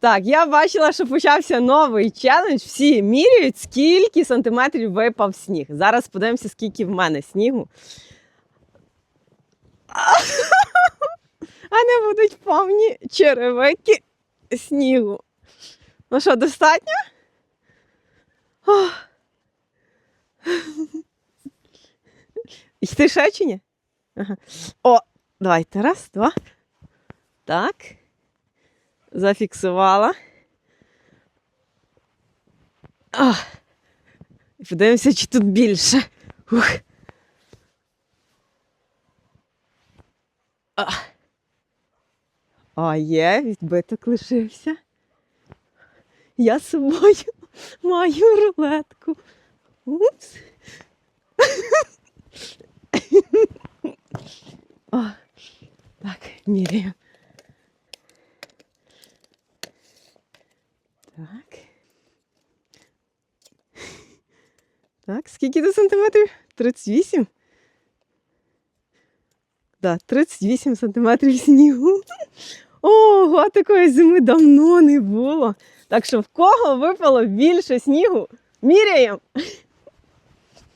Так, я бачила, що почався новий челендж. Всі міряють, скільки сантиметрів випав сніг. Зараз подивимося, скільки в мене снігу. А не будуть повні черевики снігу. Ну що, достатньо? Йти ще чи ні? Ага. О, давайте. Раз, два. Так. Зафіксувала. А. Подивимося, чи тут більше. Ух. А. а є, відбиток лишився. Я з собою маю рулетку. Упс. О, так, міряю. Так. Так, скільки до сантиметрів? 38? Да, 38 сантиметрів снігу. Ого, такої зими давно не було. Так що в кого випало більше снігу? Міряємо.